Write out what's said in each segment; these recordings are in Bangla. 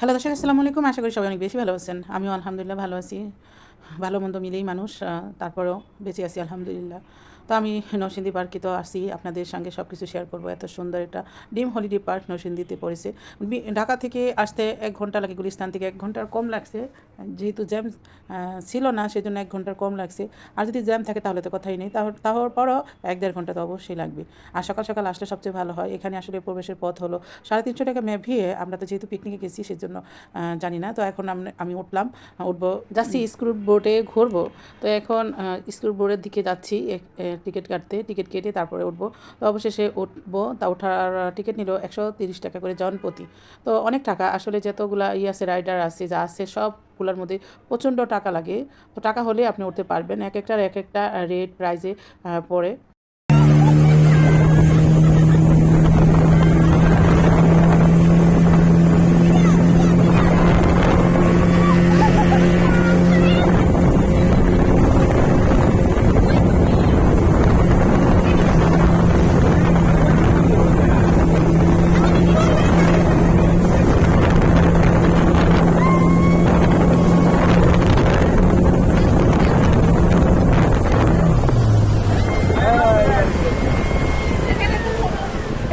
হ্যালো দর্শক, আসসালামু আলাইকুম। আশা করি সবাই অনেক বেশি ভালো আছেন। আমিও আলহামদুলিল্লাহ ভালো আছি। ভালো মন্দ মিলেই মানুষ তারপরও বেঁচে আছি, আলহামদুলিল্লাহ। তো আমি নরসিংদী পার্কে তো আসি, আপনাদের সঙ্গে সব কিছু শেয়ার করব। এত সুন্দর একটা ডিম হলিডে পার্ক নরসিংদীতে পড়েছে। ঢাকা থেকে আসতে এক ঘণ্টা লাগে, গুলিস্তান থেকে এক ঘণ্টার কম লাগছে। যেহেতু জ্যাম ছিল না সেই জন্য এক ঘণ্টার কম লাগছে। আর যদি জ্যাম থাকে তাহলে তো কথাই নেই। তাহলে পরও এক দেড় ঘণ্টা তো অবশ্যই লাগবে। আর সকাল সকাল আসলে সবচেয়ে ভালো হয়। এখানে আসলে প্রবেশের পথ হলো সাড়ে তিনশো টাকা ম্যাপ ভিয়ে আমরা তো যেহেতু পিকনিকে গেছি, সেজন্য জানি না। তো এখন আম- উঠলাম, উঠবো। যাচ্ছি স্ক্রু বোর্ডে ঘুরবো। তো এখন স্ক্রু বোর্ডের দিকে যাচ্ছি। টিকিট কাটতে টিকিট কেটে তারপরে উঠবো। তো অবশেষে উঠবো। তা ওঠার টিকিট নিল একশো তিরিশ টাকা করে জন প্রতি তো অনেক টাকা, আসলে যতগুলা ই আছে রাইডার আছে, যা আছে সবগুলার মধ্যে প্রচণ্ড টাকা লাগে। তো টাকা হলে আপনি উঠতে পারবেন। এক একটার এক একটা রেট প্রাইজে পড়ে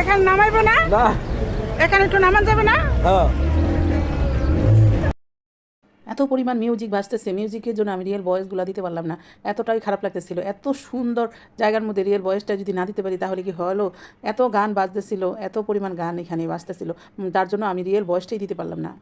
এখানে নামাইবো না না এখানে একটু নামান যাবে না? হ্যাঁ। এত পরিমাণ মিউজিক বাজতেছে মিউজিকের জন্য আমি রিয়েল ভয়েসগুলো দিতে পারলাম না। এতটাই খারাপ লাগতেছিল এত সুন্দর জায়গার মধ্যে রিয়েল ভয়েসটা যদি না দিতে পারি তাহলে কি হলো? এত গান বাজতেছিল এত পরিমাণ গান এখানে বাজতেছিল তার জন্য আমি রিয়েল ভয়েসটাই দিতে পারলাম না।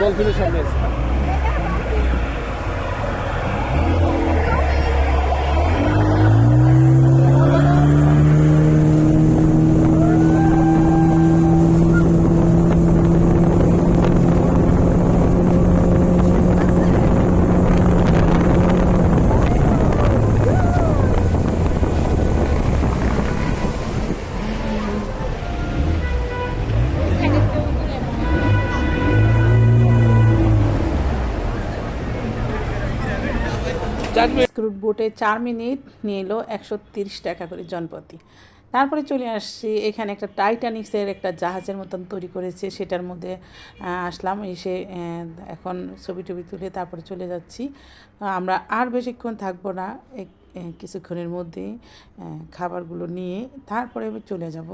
ডলফিনের সামনে আছে। বোটে চার মিনিট নিয়ে এলো একশো তিরিশ টাকা করে জনপতি। তারপরে চলে আসছি এখানে একটা টাইটানিক্সের একটা জাহাজের মতন তৈরি করেছে সেটার মধ্যে আসলাম এসে এখন ছবি টবি তুলে তারপরে চলে যাচ্ছি। আমরা আর বেশিক্ষণ থাকব না কিছুক্ষণের মধ্যেই আহ, খাবারগুলো নিয়ে তারপরে চলে যাব।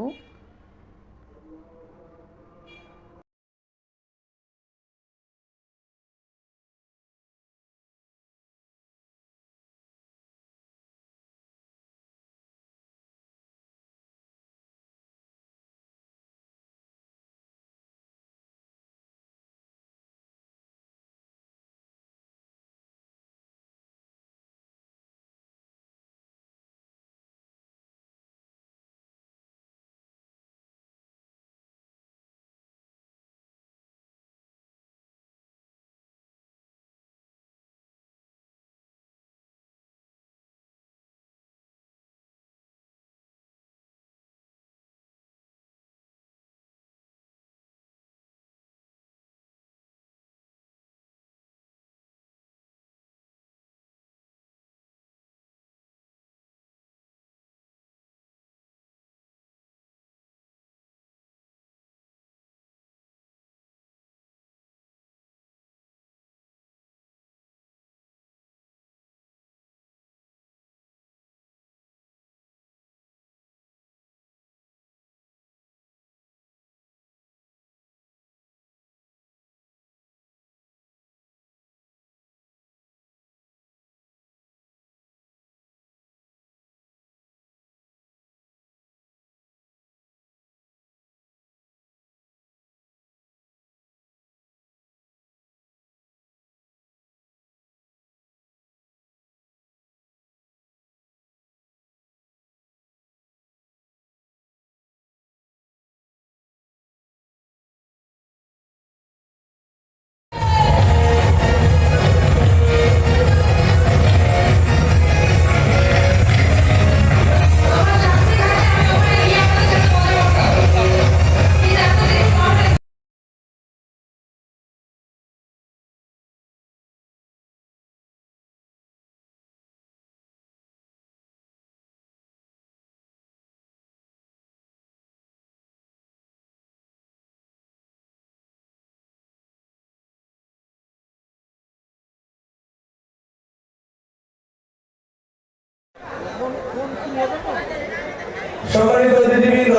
সম্মানিত অতিথিবৃন্দ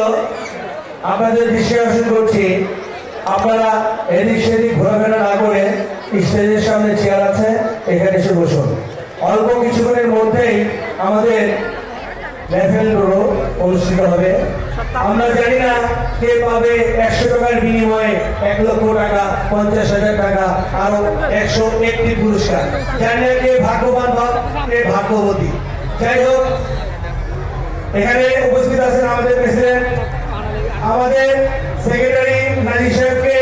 আপনাদের করছি, আপনারা এদিক সেদিক ঘোরাফেরা না করে স্টেজের সামনে চেয়ার আছে, এখানে এসে বসুন। অল্প কিছুক্ষণের মধ্যেই আমাদের অনুষ্ঠিত হবে। আমরা জানি না কে পাবে একশো টাকার বিনিময়ে এক লক্ষ টাকা, পঞ্চাশ হাজার টাকা আরও একশো একটি পুরস্কার। জানি না কে ভাগ্যবান বা কে ভাগ্যবতী। যাই হোক এখানে উপস্থিত আছেন আমাদের প্রেসিডেন্ট আমাদের সেক্রেটারি নাজির সাহেবকে।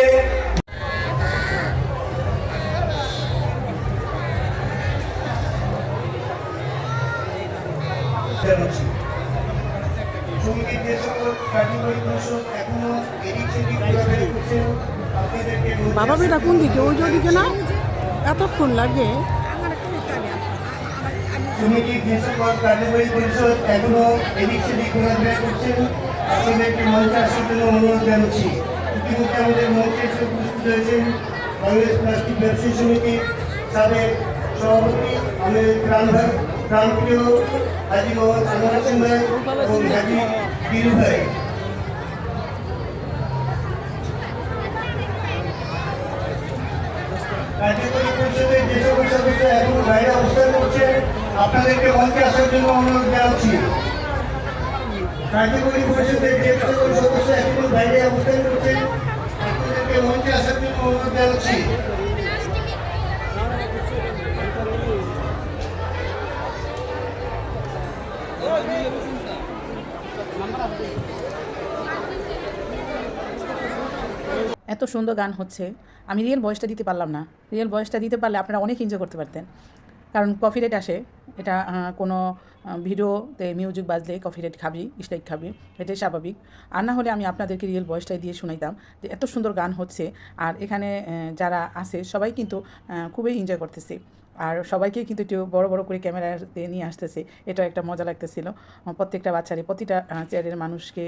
সংগীত যে সকল কারিগরি দর্শক এখনও এদিক সেদিক ঘোরাফেরা করছেন আপনাদেরকে বাবা বেটা কোন দিকে? ওই দিকে না? এতক্ষণ লাগে। সমিতির যে সকল কারিগরি পরিষদ এখনও এদিক সেদিক ঘোরাফেরা করছেন আপনাদেরকে মঞ্চে আসার জন্য অনুরোধ জানাচ্ছি। ইতিমধ্যে আমাদের মঞ্চে এসে উপস্থিত হয়েছেন বাংলাদেশ প্লাস্টিক ব্যবসায়ী সমিতির সাবেক সভাপতি আমাদের প্রাণভাগ প্রাণপ্রিয় হাজি মোহাম্মদ আনোয়ার হোসেন ভাই এবং হাজি বীরু ভাই। কার্যকরী পরিষদের যে সকল সদস্য এখন বাইরে আপনাদেরকে মঞ্চে আসার জন্য অনুরোধ কার্যকরী পরিষদের যে সকল সদস্য এখন বাইরে অবস্থান করছে আপনাদেরকে মঞ্চে আসার জন্য অনুরোধ এত সুন্দর গান হচ্ছে, আমি রিয়েল ভয়েসটা দিতে পারলাম না। রিয়েল ভয়েসটা দিতে পারলে আপনারা অনেক এনজয় করতে পারতেন। কারণ কফি রেট আসে এটা কোনো ভিডিওতে মিউজিক বাজলে কফি রেট খাবি স্ট্রাইক খাবি, এটাই স্বাভাবিক। আর না হলে আমি আপনাদেরকে রিয়েল ভয়েসটাই দিয়ে শুনাইতাম যে এত সুন্দর গান হচ্ছে। আর এখানে যারা আছে সবাই কিন্তু খুবই এনজয় করতেছে। আর সবাইকে কিন্তু একটু বড় বড় করে ক্যামেরা নিয়ে আসতেছে। এটা একটা মজা লাগতেছিল। প্রত্যেকটা বাচ্চারে, প্রতিটা চেয়ারের মানুষকে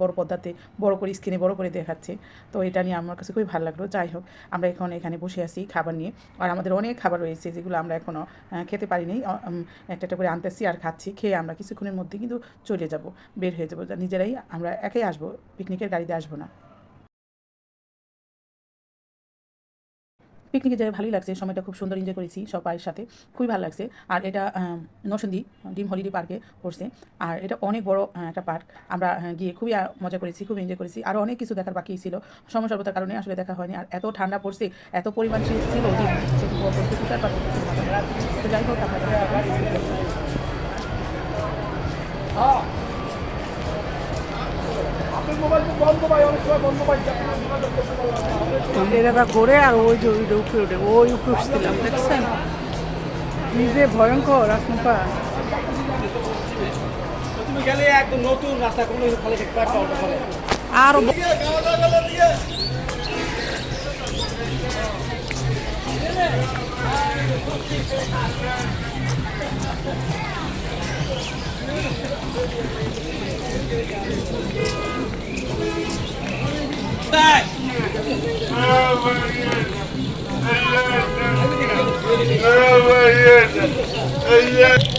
বড় পর্দাতে বড় করে স্ক্রিনে বড় করে দেখাচ্ছে। তো এটা নিয়ে আমার কাছে খুবই ভালো লাগল। যাই হোক, আমরা এখন এখানে বসে আছি খাবার নিয়ে। আর আমাদের অনেক খাবার রয়েছে যেগুলো আমরা এখনও খেতে পারিনি। একটা একটা করে আনতেছি আর খাচ্ছি। খেয়ে আমরা কিছুক্ষণের মধ্যে কিন্তু চলে যাব, বের হয়ে যাব। নিজেরাই আমরা একাই আসব পিকনিকের গাড়িতে আসব না। পিকনিকে যাই, ভালোই লাগছে, সময়টা খুব সুন্দর এনজয় করেছি সবাই সাথে, খুবই ভালো লাগছে। আর এটা নরসিংদী, ডিম হলিডে পার্কে পড়ছে। আর এটা অনেক বড় একটা পার্ক। আমরা গিয়ে খুবই মজা করেছি, খুব এনজয় করেছি। আরও অনেক কিছু দেখার বাকি ছিল। সময় স্বল্পতার কারণে আসলে দেখা হয়নি। আর এত ঠান্ডা পড়ছে, এত পরিমাণ শীত ছিল যে সেটি উপভোগ করতে তুষার পাত পড়তেছিল না। তো যাই হোক, আপনাদের এরা ঘুরে আর ওই যে ওইটা উপরে উঠে ওই উপরে উঠছিলাম দেখছেন? কি যে ভয়ঙ্কর রাসমপা তুমি গেলে একদম নতুন রাস্তা কোনো ফলে দেখতে একটা অটো ফলে আরও Oh, oh my Yeah.